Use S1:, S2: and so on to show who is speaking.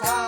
S1: 사.